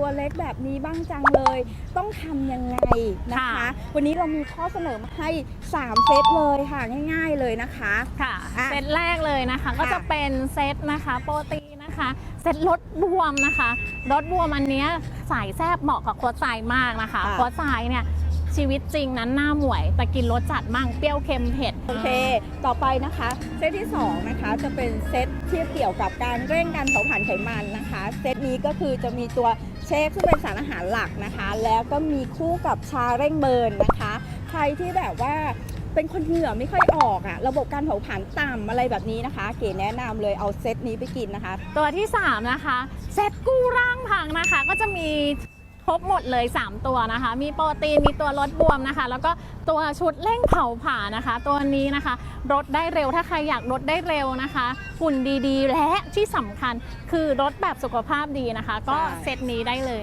ตัวเล็กแบบนี้บ้างจังเลย ต้องทำยังไงนะคะค่ะวันนี้เรามีข้อเสนอมาให้ 3 เซตเลยค่ะง่าย ๆเลยนะคะค่ะอะ เซตแรกเลยนะคะ ก็จะเป็นเซตนะคะโปรตีนนะคะเซตลดบวมนะคะลดบวมอันเนี้ยสายแซบเหมาะกับโค้ชสายมากนะคะค่ะ โค้ชสายเนี่ยชีวิตจริงนั้นหน้าหมวย แต่กินรสจัดมั่งเปรี้ยวเค็มเผ็ด โอเค ต่อไปนะคะเซตที่2นะคะจะเป็นเซตที่เกี่ยวกับการเร่งการเผาผลาญไขมันนะคะ เซตนี้ก็คือจะมีตัว เชคซึ่งเป็นสารอาหารหลักนะคะ แล้วก็มีคู่กับชาเร่งเบิร์นนะคะ ใครที่แบบว่าเป็นคนเหงื่อไม่ค่อยออกอะระบบการเผาผลาญต่ำอะไรแบบนี้นะคะ เก๋แนะนำเลยเอาเซตนี้ไปกินนะคะ ตัวที่ 3 นะคะ เซตกู้ร่างพังนะคะ ก็จะมี ครบหมดเลย 3 ตัวนะคะ มีโปรตีน มีตัวลดบวมนะคะ แล้วก็ตัวชุดเร่งเผาผลาญนะคะ ตัวนี้นะคะลดได้เร็วถ้าใครอยากลดได้เร็วนะคะหุ่นดีๆ และที่สำคัญคือลดแบบสุขภาพดีนะคะ ก็ใช่เซตนี้ได้เลย